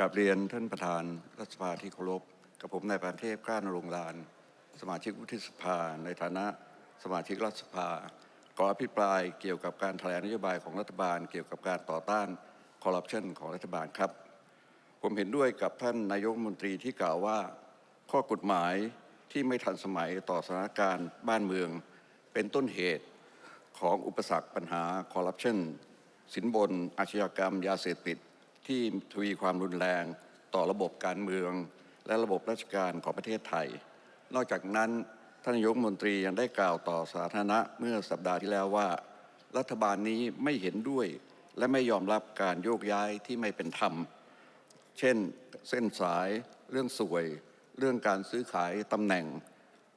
กราบเรียนท่านประธานรัฐสภาที่เคารพกับผมนายปานเทพกล้านรงลาน สมาชิกวุฒิสภา ในฐานะสมาชิกรัฐสภาขออภิปรายเกี่ยวกับการแถลงนโยบายของรัฐบาล เกี่ยวกับการต่อต้านคอร์รัปชันของรัฐบาลครับ ผมเห็นด้วยกับท่านนายกมนตรีที่กล่าวว่า ข้อกฎหมายที่ไม่ทันสมัยต่อสถานการณ์บ้านเมือง เป็นต้นเหตุของอุปสรรคปัญหาคอร์รัปชันสินบนอาชญากรรม ยาเสพติด ที่ทวีความรุนแรงต่อระบบการเมือง และระบบราชการของประเทศไทย นอกจากนั้นท่านนายกรัฐมนตรียังได้กล่าวต่อสาธารณะเมื่อสัปดาห์ที่แล้วว่า รัฐบาลนี้ไม่เห็นด้วย และไม่ยอมรับการโยกย้ายที่ไม่เป็นธรรม เช่น เส้นสาย เรื่องสวย เรื่องการซื้อขายตำแหน่ง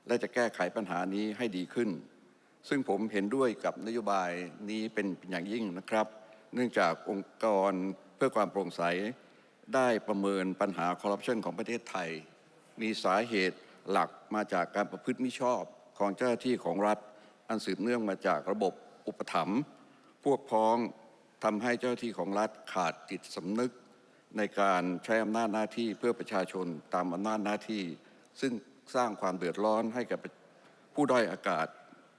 และจะแก้ไขปัญหานี้ให้ดีขึ้น ซึ่งผมเห็นด้วยกับนโยบายนี้เป็นอย่างยิ่งนะครับ เนื่องจากองค์กร พื่อความโปร่งใสได้ประเมินปัญหาคอร์รัปชันของประเทศไทย มีสาเหตุหลักมาจากการประพฤติมิชอบของเจ้าหน้าที่ของรัฐ อันสืบเนื่องมาจากระบบอุปถัมภ์พวกพ้องทำให้เจ้าหน้าที่ของรัฐขาดจิตสำนึก ในการใช้อำนาจหน้าที่เพื่อประชาชนตามอำนาจหน้าที่ ซึ่งสร้างความเดือดร้อนให้กับผู้ด้อยอากาศ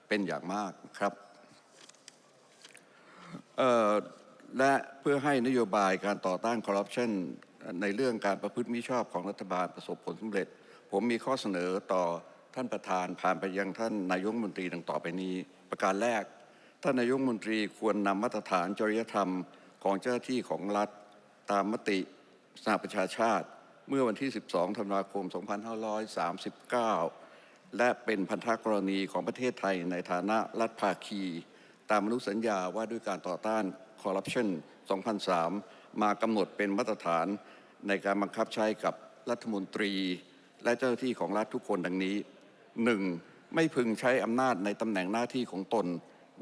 เป็นอย่างมากครับ และเพื่อให้นโยบายการต่อต้านคอร์รัปชันในเรื่องการประพฤติมิชอบของรัฐบาลประสบผลสำเร็จ ผมมีข้อเสนอต่อท่านประธานผ่านไปยังท่านนายกมนตรีดังต่อไปนี้ ประการแรก ท่านนายกมนตรีควรนำมาตรฐานจริยธรรมของเจ้าหน้าที่ของรัฐ ตามมติสหประชาชาติ เมื่อวันที่ 12 ธันวาคม 2539 และเป็นพันธกรณีของประเทศไทยในฐานะรัฐภาคี ตามอนุสัญญาว่าด้วยการต่อต้าน คอร์รัปชัน2003 มากำหนดเป็นมาตรฐานในการบังคับใช้กับรัฐมนตรี และเจ้าหน้าที่ของรัฐทุกคนดังนี้ 1. ไม่พึงใช้อำนาจในตำแหน่งหน้าที่ของตน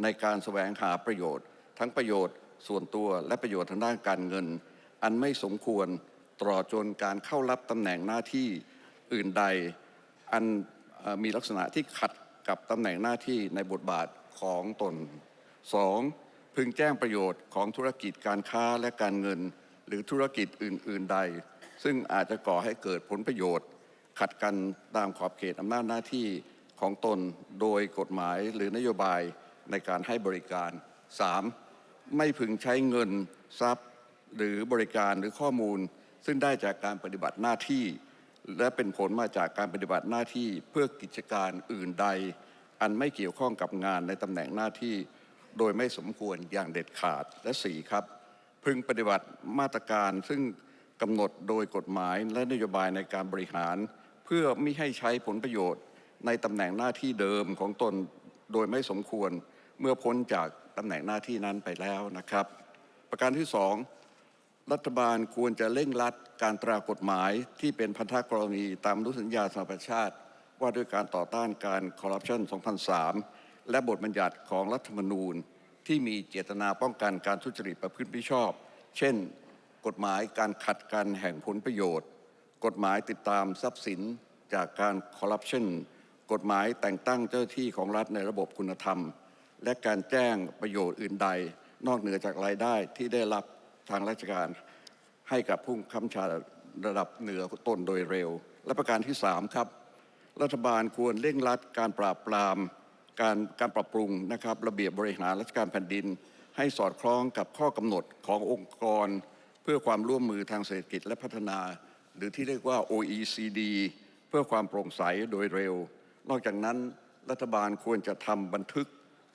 ในการแสวงหาประโยชน์ ทั้งประโยชน์ส่วนตัวและประโยชน์ทางด้านการเงิน อันไม่สมควรตลอดจนการเข้ารับตำแหน่งหน้าที่อื่นใด อันมีลักษณะที่ขัดกับตำแหน่งหน้าที่ในบทบาทของตน 2. พึงแจ้งประโยชน์ของธุรกิจการค้าและการเงิน หรือธุรกิจอื่น ๆ ใด ซึ่งอาจจะก่อให้เกิดผลประโยชน์ ขัดกันตามขอบเขตอำนาจหน้าที่ของตนโดยกฎหมายหรือนโยบายในการให้บริการ 3. ไม่พึงใช้เงินทรัพย์ หรือบริการหรือข้อมูล ซึ่งได้จากการปฏิบัติหน้าที่ และเป็นผลมาจากการปฏิบัติหน้าที่เพื่อกิจการอื่นใด อันไม่เกี่ยวข้องกับงานในตำแหน่งหน้าที่ โดยไม่สมควรอย่างเด็ดขาดและสี่ครับ พึงปฏิบัติมาตรการซึ่งกำหนดโดยกฎหมายและนโยบายในการบริหาร เพื่อไม่ให้ใช้ผลประโยชน์ ในตำแหน่งหน้าที่เดิมของตนโดยไม่สมควรเมื่อพ้นจากตำแหน่งหน้าที่นั้นไปแล้วนะครับ ประการที่สองรัฐบาลควรจะเร่งรัดการตรากฎหมายที่เป็นพันธกรณีตามอนุสัญญาสหประชาชาติ ว่าด้วยการต่อต้านการคอร์รัปชัน 2003 และบทบัญญัติของรัฐธรรมนูญที่มีเจตนาป้องกันการทุจริตประพฤติมิชอบ เช่น กฎหมายการขัดกันแห่งผลประโยชน์ กฎหมายติดตามทรัพย์สินจากการคอร์รัปชันกฎหมายแต่งตั้งเจ้าหน้าที่ของรัฐในระบบคุณธรรม และการแจ้งประโยชน์อื่นใด นอกเหนือจากรายได้ที่ได้รับทางราชการ ให้กับผู้คำชาระดับเหนือตนโดยเร็ว และประการที่ 3 ครับ รัฐบาลควรเร่งรัดการปราบปราม การการปรับปรุงนะครับระเบียบบริหารราชการแผ่นดิน ให้สอดคล้องกับข้อกำหนดขององค์กร เพื่อความร่วมมือทางเศรษฐกิจและพัฒนา หรือที่เรียกว่า OECD เพื่อความโปร่งใสโดยเร็ว นอกจากนั้นรัฐบาลควรจะทำบันทึก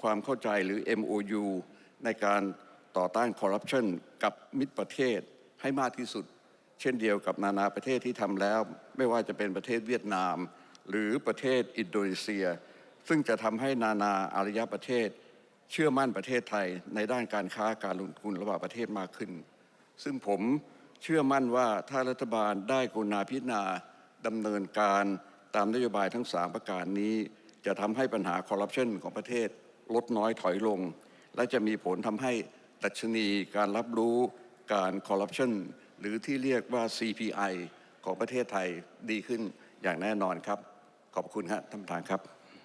ความเข้าใจหรือ MOU ในการต่อต้านคอร์รัปชันกับมิตรประเทศให้มากที่สุด เช่นเดียวกับนานาประเทศที่ทำแล้ว ไม่ว่าจะเป็นประเทศเวียดนาม หรือประเทศอินโดนีเซีย ซึ่งจะทำให้นานาอารยประเทศ เชื่อมั่นประเทศไทยในด้านการค้าการลงทุนระหว่างประเทศมากขึ้น ซึ่งผมเชื่อมั่นว่าถ้ารัฐบาลได้กรุณาพิจารณาดำเนินการตามนโยบายทั้ง 3 ประการนี้ จะทำให้ปัญหาคอร์รัปชันของประเทศลดน้อยถอยลง และจะมีผลทำให้ดัชนีการรับรู้การคอร์รัปชันหรือที่เรียกว่า CPI ของประเทศไทยดีขึ้นอย่างแน่นอนครับ ขอบคุณครับท่านประธานครับ